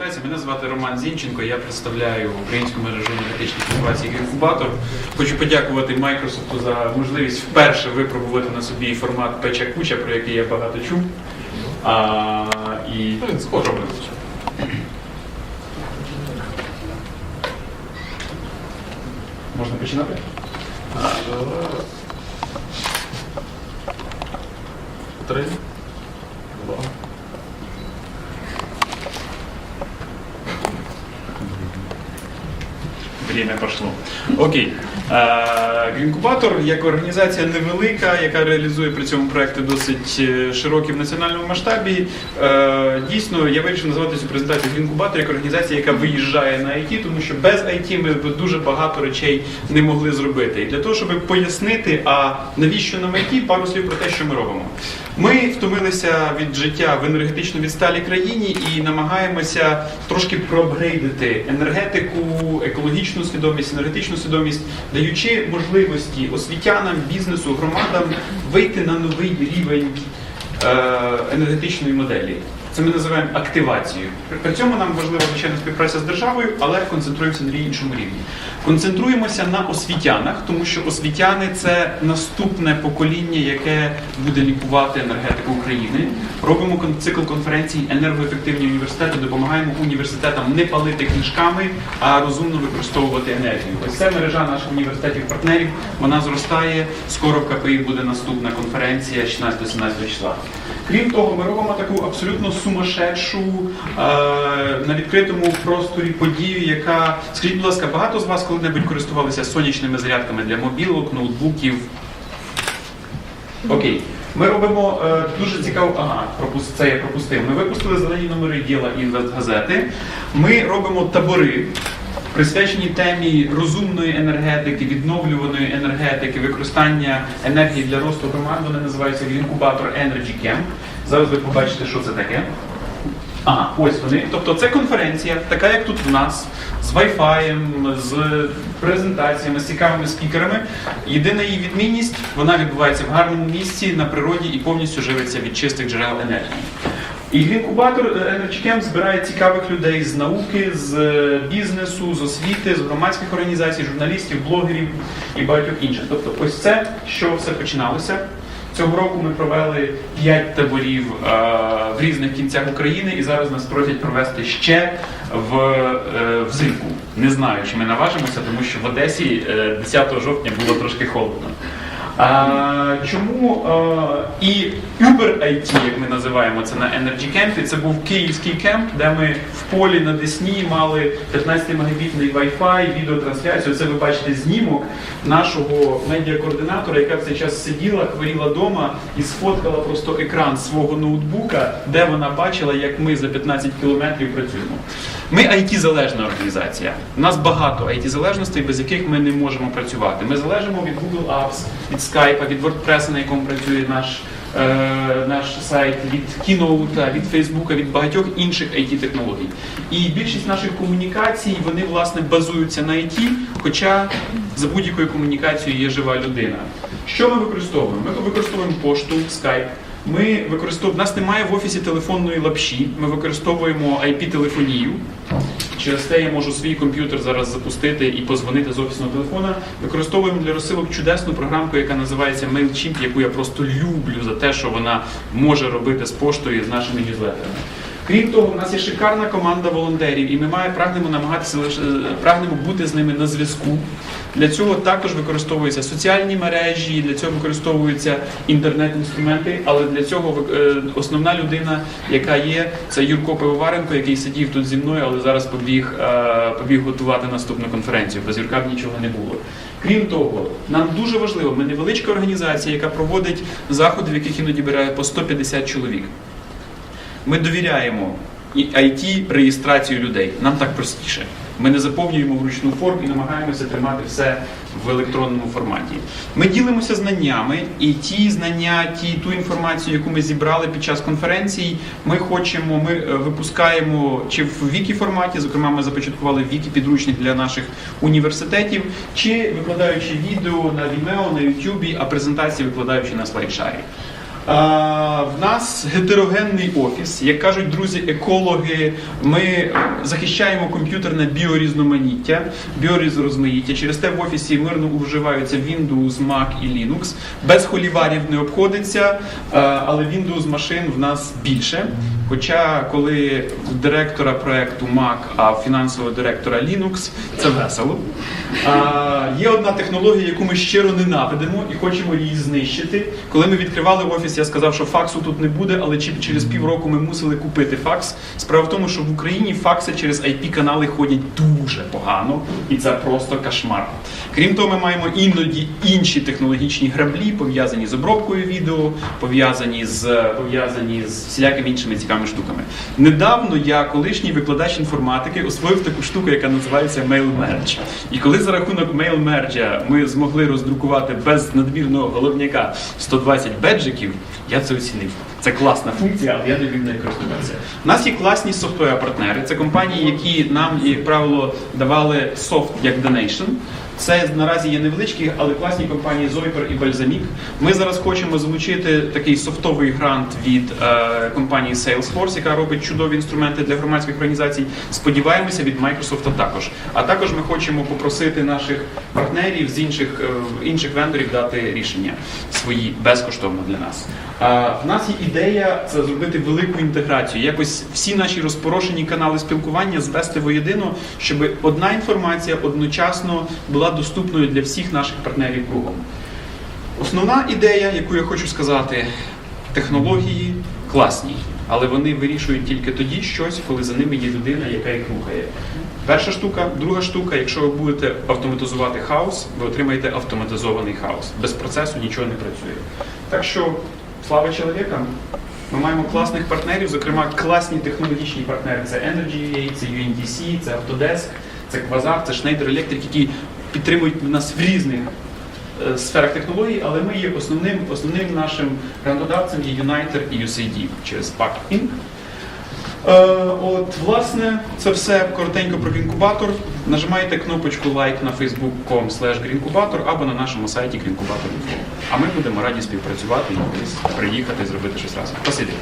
презентації. Мене звати Роман Зінченко. Я представляю українську мережу енергетичних інновацій інкубатор. Хочу подякувати Microsoft за можливість вперше випробувати на собі формат печа куча, про який я багато чув. А, і спробуємо. Можна починати? Три. Время пошло. Окей. Е, Інкубатор як організація невелика, яка реалізує при цьому проекти досить е, широкі в національному масштабі. Е, Дійсно, я вирішив назвати цю презентацію інкубатор як організація, яка виїжджає на IT, тому що без IT ми б дуже багато речей не могли зробити. І для того, щоб пояснити, а навіщо нам IT, пару слів про те, що ми робимо. Ми втомилися від життя в енергетично відсталій країні і намагаємося трошки проапгрейдити енергетику, екологічну свідомість, енергетичну свідомість, даючи можливості освітянам, бізнесу, громадам вийти на новий рівень е, енергетичної моделі. Це ми називаємо активацією. При- цьому нам важлива звичайно співпраця з державою, але концентруємося на іншому рівні. Концентруємося на освітянах, тому що освітяни це наступне покоління, яке буде лікувати енергетику України. Робимо цикл конференцій енергоефективні університети, допомагаємо університетам не палити книжками, а розумно використовувати енергію. Ось це мережа наших університетів-партнерів. Вона зростає. Скоро в КПІ буде наступна конференція 16-17 числа. Крім того, ми робимо таку абсолютно сумасшедшу е, на відкритому просторі подію, яка скажіть, будь ласка, багато з вас коли-небудь користувалися сонячними зарядками для мобілок, ноутбуків. Окей. Ми робимо е, дуже цікаво. Ага, пропус... це я пропустив. Ми випустили зелені номери діла інвестгазети. Ми робимо табори. Присвячені темі розумної енергетики, відновлюваної енергетики, використання енергії для росту громад. Вони називаються інкубатор Energy Camp. Зараз ви побачите, що це таке. Ага, ось вони. Тобто це конференція, така як тут в нас, з Wi-Fi, з презентаціями, з цікавими спікерами. Єдина її відмінність, вона відбувається в гарному місці на природі і повністю живиться від чистих джерел енергії. І інкубатор Energy Camp збирає цікавих людей з науки, з е, бізнесу, з освіти, з громадських організацій, журналістів, блогерів і багатьох інших. Тобто, ось це, що все починалося. Цього року ми провели 5 таборів е, в різних кінцях України і зараз нас просять провести ще в, е, взимку. Не знаю, чи ми наважимося, тому що в Одесі е, 10 жовтня було трошки холодно. А, чому а, і Uber IT, як ми називаємо це на Energy Camp, це був київський кемп, де ми в полі на Десні мали 15 мегабітний Wi-Fi, відеотрансляцію. Це ви бачите знімок нашого медіакоординатора, яка в цей час сиділа, хворіла вдома і сфоткала просто екран свого ноутбука, де вона бачила, як ми за 15 кілометрів працюємо. Ми IT-залежна організація. У нас багато IT-залежностей, без яких ми не можемо працювати. Ми залежимо від Google Apps, від Skype, від WordPress, на якому працює наш, е, наш сайт, від Keynote, від Facebook, від багатьох інших IT-технологій. І більшість наших комунікацій вони власне базуються на IT, хоча за будь-якою комунікацією є жива людина. Що ми використовуємо? Ми використовуємо пошту, Skype. Ми використовуємо, нас немає в офісі телефонної лапші. Ми використовуємо IP-телефонію. Через те я можу свій комп'ютер зараз запустити і позвонити з офісного телефона. Використовуємо для розсилок чудесну програмку, яка називається MailChimp, яку я просто люблю за те, що вона може робити з поштою і з нашими ньюзлетерами. Крім того, у нас є шикарна команда волонтерів, і ми має, прагнемо намагатися е, прагнемо бути з ними на зв'язку. Для цього також використовуються соціальні мережі, для цього використовуються інтернет-інструменти. Але для цього е, основна людина, яка є, це Юрко Пивоваренко, який сидів тут зі мною, але зараз побіг, е, побіг готувати наступну конференцію. Без Юрка б нічого не було. Крім того, нам дуже важливо, ми невеличка організація, яка проводить заходи, в яких іноді бере по 150 чоловік. Ми довіряємо IT реєстрацію людей. Нам так простіше. Ми не заповнюємо вручну форму і намагаємося тримати все в електронному форматі. Ми ділимося знаннями, і ті знання, ті ту інформацію, яку ми зібрали під час конференцій, ми хочемо, ми е, випускаємо чи в вікі форматі, зокрема, ми започаткували вікі підручник для наших університетів, чи викладаючи відео на Vimeo, на YouTube, а презентації викладаючи на слайдшарі. В нас гетерогенний офіс. Як кажуть друзі, екологи, ми захищаємо комп'ютерне біорізноманіття, біорізноманіття. Через те в офісі мирно вживаються Windows, Mac і Linux. Без холіварів не обходиться, але Windows машин в нас більше. Хоча, коли в директора проекту Mac, а фінансового директора Linux, це весело. А, є одна технологія, яку ми щиро ненавидимо і хочемо її знищити. Коли ми відкривали офіс, я сказав, що факсу тут не буде, але через півроку ми мусили купити факс. Справа в тому, що в Україні факси через IP-канали ходять дуже погано, і це просто кошмар. Крім того, ми маємо іноді інші технологічні граблі, пов'язані з обробкою відео, пов'язані з пов'язані з всілякими іншими цікавими штуками. Недавно я, колишній викладач інформатики, освоїв таку штуку, яка називається MailMerge. І коли за рахунок MailMerge ми змогли роздрукувати без надмірного головняка 120 беджиків, я це оцінив. Це класна функція, але я не нею користуватися. У нас є класні софтвер-партнери. Це компанії, які нам, як правило, давали софт як Donation. Це наразі є невеличкі, але класні компанії Zoiper і Balsamiq. Ми зараз хочемо залучити такий софтовий грант від е, компанії Salesforce, яка робить чудові інструменти для громадських організацій. Сподіваємося, від Microsoft також. А також ми хочемо попросити наших партнерів з інших, е, інших вендорів дати рішення свої безкоштовно для нас. Е, в нас є ідея це зробити велику інтеграцію, якось всі наші розпорошені канали спілкування звести воєдино, щоб одна інформація одночасно була доступною для всіх наших партнерів кругом. Основна ідея, яку я хочу сказати, технології класні, але вони вирішують тільки тоді щось, коли за ними є людина, яка їх рухає. Перша штука, друга штука, якщо ви будете автоматизувати хаос, ви отримаєте автоматизований хаос. Без процесу нічого не працює. Так що, слава чоловікам! Ми маємо класних партнерів, зокрема класні технологічні партнери. Це Energy.ua, це UNDC, це Autodesk, це Quasar, це Schneider Electric, які підтримують нас в різних сферах технологій, але ми є основним, основним нашим грантодавцем є Uniter і USAID через PAC Inc. Е, от, власне, це все коротенько про Грінкубатор. Нажимайте кнопочку лайк на facebook.com greencubator або на нашому сайті greencubator.info. А ми будемо раді співпрацювати і приїхати зробити щось разом. Спасибі.